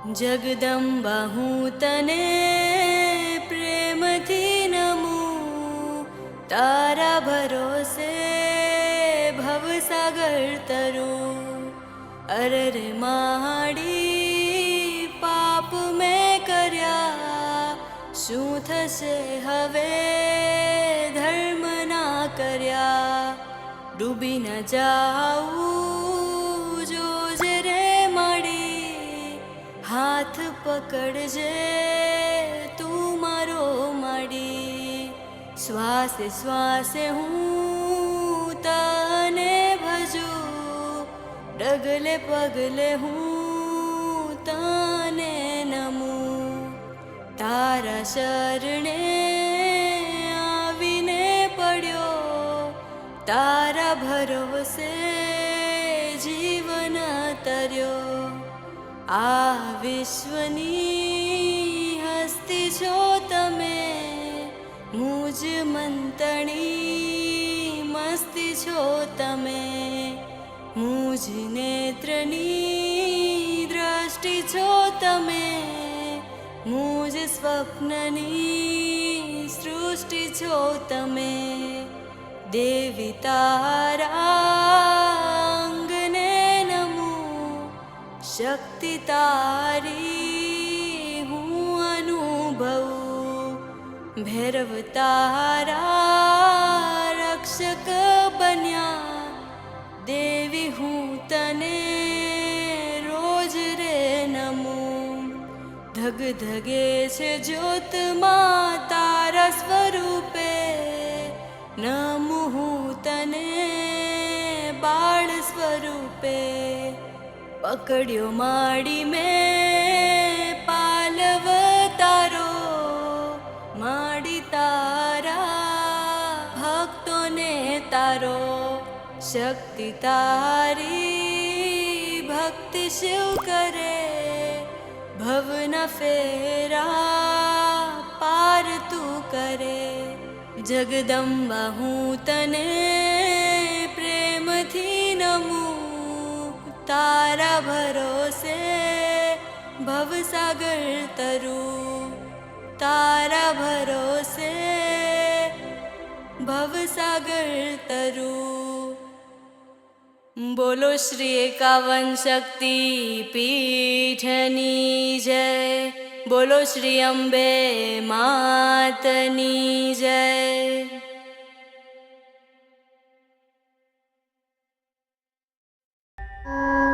જગદંબા હું તને પ્રેમથી નમું તારા ભરોસે ભવસાગર તરું અરે રે માડી પાપ મેં કર્યા શું થશે હવે ધર્મ ના કર્યા ડૂબી ન જાઉં પકડજે તું મારો માડી. શ્વાસે શ્વાસે હું તને ભજું. ડગલે પગલે હું તને નમું. તારા શરણે આવીને પડ્યો. તારા ભરોસે જીવન તર્યો. આ વિશ્વની હસ્તી છો તમે, મુજ મંતણી મસ્તી છો તમે, મુજ નેત્રની દ્રષ્ટિ છો તમે, મુજ સ્વપ્નની સૃષ્ટિ છો તમે, દેવી તારા शक्ति तारी हूँ अनुभव। भैरव तारा रक्षक बन्या। हूँ तने रोज रे नमो। धग धगे छे ज्योत माता स्वरूपे। नमो हूँ तने बालस्वरूपे પકડ્યો માડી મેં પાલવ તારો. માડી તારા ભક્તોને તારો. શક્તિ તારી ભક્તિ શિવ કરે. ભવના ફેરા પાર તું કરે. જગદંબા હું તને પ્રેમથી નમું तारा भरोसे भवसागर तरु। तारा भरोसे भवसागर तरु। बोलो श्री एकावन शक्ति पीठनी जय बोलो श्री अम्बे मातनी जय Uh...